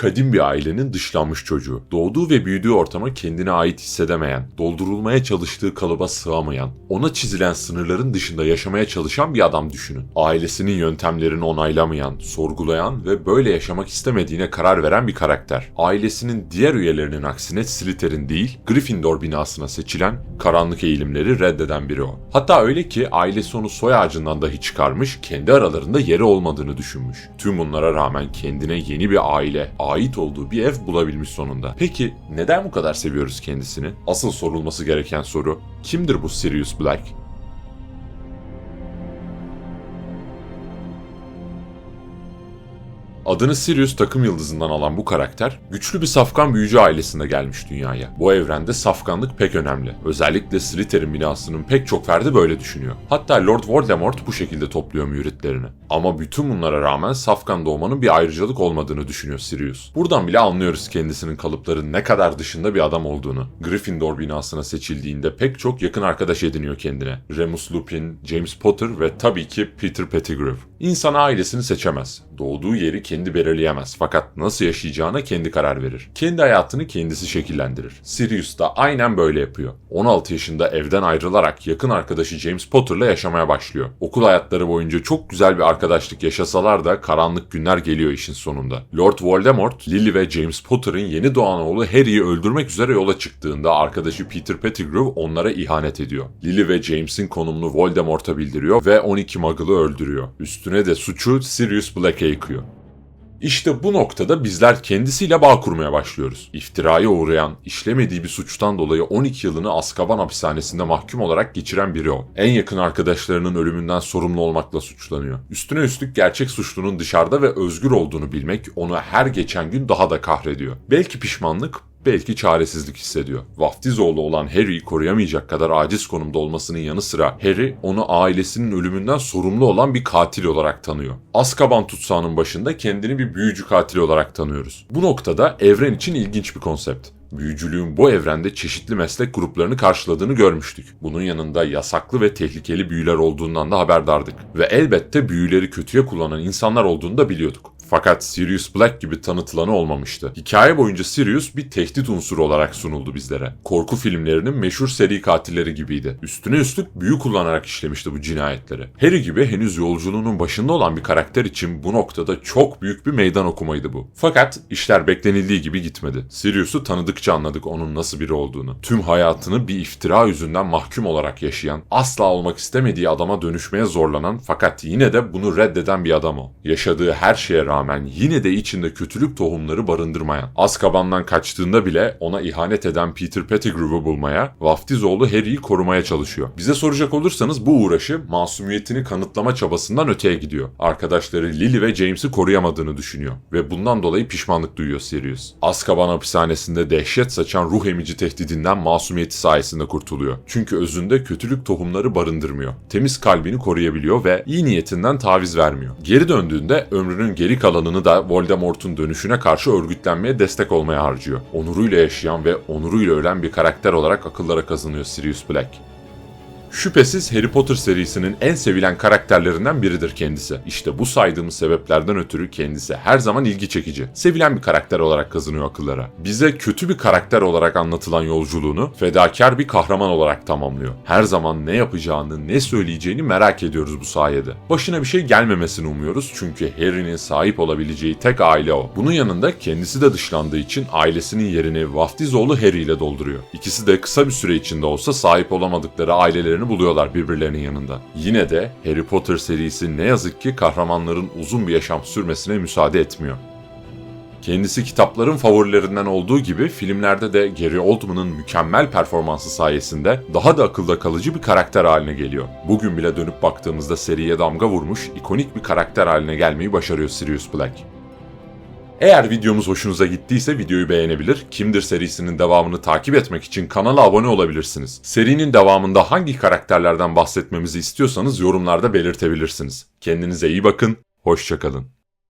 Kadim bir ailenin dışlanmış çocuğu. Doğduğu ve büyüdüğü ortama kendine ait hissedemeyen, doldurulmaya çalıştığı kalıba sığamayan, ona çizilen sınırların dışında yaşamaya çalışan bir adam düşünün. Ailesinin yöntemlerini onaylamayan, sorgulayan ve böyle yaşamak istemediğine karar veren bir karakter. Ailesinin diğer üyelerinin aksine Slytherin değil, Gryffindor binasına seçilen, karanlık eğilimleri reddeden biri o. Hatta öyle ki ailesi onu soy ağacından dahi çıkarmış, kendi aralarında yeri olmadığını düşünmüş. Tüm bunlara rağmen kendine yeni bir aile, ait olduğu bir ev bulabilmiş sonunda. Peki neden bu kadar seviyoruz kendisini? Asıl sorulması gereken soru, kimdir bu Sirius Black? Adını Sirius takım yıldızından alan bu karakter, güçlü bir safkan büyücü ailesinde gelmiş dünyaya. Bu evrende safkanlık pek önemli. Özellikle Slytherin binasının pek çok ferdi böyle düşünüyor. Hatta Lord Voldemort bu şekilde topluyor müritlerini. Ama bütün bunlara rağmen safkan doğmanın bir ayrıcalık olmadığını düşünüyor Sirius. Buradan bile anlıyoruz kendisinin kalıpların ne kadar dışında bir adam olduğunu. Gryffindor binasına seçildiğinde pek çok yakın arkadaş ediniyor kendine. Remus Lupin, James Potter ve tabii ki Peter Pettigrew. İnsan ailesini seçemez. Doğduğu yeri kendi belirleyemez fakat nasıl yaşayacağına kendi karar verir. Kendi hayatını kendisi şekillendirir. Sirius da aynen böyle yapıyor. 16 yaşında evden ayrılarak yakın arkadaşı James Potter'la yaşamaya başlıyor. Okul hayatları boyunca çok güzel bir arkadaşlık yaşasalar da karanlık günler geliyor işin sonunda. Lord Voldemort, Lily ve James Potter'ın yeni doğan oğlu Harry'i öldürmek üzere yola çıktığında arkadaşı Peter Pettigrew onlara ihanet ediyor. Lily ve James'in konumunu Voldemort'a bildiriyor ve 12 Muggle'ı öldürüyor. Üstüne de suçu Sirius Black'e yıkıyor. İşte bu noktada bizler kendisiyle bağ kurmaya başlıyoruz. İftiraya uğrayan, işlemediği bir suçtan dolayı 12 yılını Azkaban hapishanesinde mahkum olarak geçiren biri o. En yakın arkadaşlarının ölümünden sorumlu olmakla suçlanıyor. Üstüne üstlük gerçek suçlunun dışarıda ve özgür olduğunu bilmek onu her geçen gün daha da kahrediyor. Belki pişmanlık, belki çaresizlik hissediyor. Vaftizoğlu olan Harry'i koruyamayacak kadar aciz konumda olmasının yanı sıra Harry onu ailesinin ölümünden sorumlu olan bir katil olarak tanıyor. Azkaban tutsağının başında kendini bir büyücü katili olarak tanıyoruz. Bu noktada evren için ilginç bir konsept büyücülüğün bu evrende çeşitli meslek gruplarını karşıladığını görmüştük. Bunun yanında yasaklı ve tehlikeli büyüler olduğundan da haberdardık. Ve elbette büyüleri kötüye kullanan insanlar olduğunu da biliyorduk. Fakat Sirius Black gibi tanıtılanı olmamıştı. Hikaye boyunca Sirius bir tehdit unsuru olarak sunuldu bizlere. Korku filmlerinin meşhur seri katilleri gibiydi. Üstüne üstlük büyü kullanarak işlemişti bu cinayetleri. Harry gibi henüz yolculuğunun başında olan bir karakter için bu noktada çok büyük bir meydan okumaydı bu. Fakat işler beklenildiği gibi gitmedi. Sirius'u tanıdıkça anladık onun nasıl biri olduğunu. Tüm hayatını bir iftira yüzünden mahkum olarak yaşayan, asla olmak istemediği adama dönüşmeye zorlanan fakat yine de bunu reddeden bir adam o. Yaşadığı her şeye rağmen rağmen yine de içinde kötülük tohumları barındırmayan, Azkaban'dan kaçtığında bile ona ihanet eden Peter Pettigrew'u bulmaya, vaftizoğlu Harry'i korumaya çalışıyor. Bize soracak olursanız bu uğraşı masumiyetini kanıtlama çabasından öteye gidiyor. Arkadaşları Lily ve James'i koruyamadığını düşünüyor ve bundan dolayı pişmanlık duyuyor Sirius. Azkaban hapishanesinde dehşet saçan ruh emici tehdidinden masumiyeti sayesinde kurtuluyor. Çünkü özünde kötülük tohumları barındırmıyor. Temiz kalbini koruyabiliyor ve iyi niyetinden taviz vermiyor. Geri döndüğünde ömrünün geri kalan alanını da Voldemort'un dönüşüne karşı örgütlenmeye destek olmaya harcıyor. Onuruyla yaşayan ve onuruyla ölen bir karakter olarak akıllara kazanıyor Sirius Black. Şüphesiz Harry Potter serisinin en sevilen karakterlerinden biridir kendisi. İşte bu saydığımız sebeplerden ötürü kendisi her zaman ilgi çekici. Sevilen bir karakter olarak kazanıyor akıllara. Bize kötü bir karakter olarak anlatılan yolculuğunu fedakar bir kahraman olarak tamamlıyor. Her zaman ne yapacağını, ne söyleyeceğini merak ediyoruz bu sayede. Başına bir şey gelmemesini umuyoruz çünkü Harry'nin sahip olabileceği tek aile o. Bunun yanında kendisi de dışlandığı için ailesinin yerini vaftizoğlu Harry ile dolduruyor. İkisi de kısa bir süre içinde olsa sahip olamadıkları ailelerini birbirlerini buluyorlar birbirlerinin yanında. Yine de Harry Potter serisi ne yazık ki kahramanların uzun bir yaşam sürmesine müsaade etmiyor. Kendisi kitapların favorilerinden olduğu gibi filmlerde de Gary Oldman'ın mükemmel performansı sayesinde daha da akılda kalıcı bir karakter haline geliyor. Bugün bile dönüp baktığımızda seriye damga vurmuş, ikonik bir karakter haline gelmeyi başarıyor Sirius Black. Eğer videomuz hoşunuza gittiyse videoyu beğenebilir, Kimdir serisinin devamını takip etmek için kanala abone olabilirsiniz. Serinin devamında hangi karakterlerden bahsetmemizi istiyorsanız yorumlarda belirtebilirsiniz. Kendinize iyi bakın, hoşçakalın.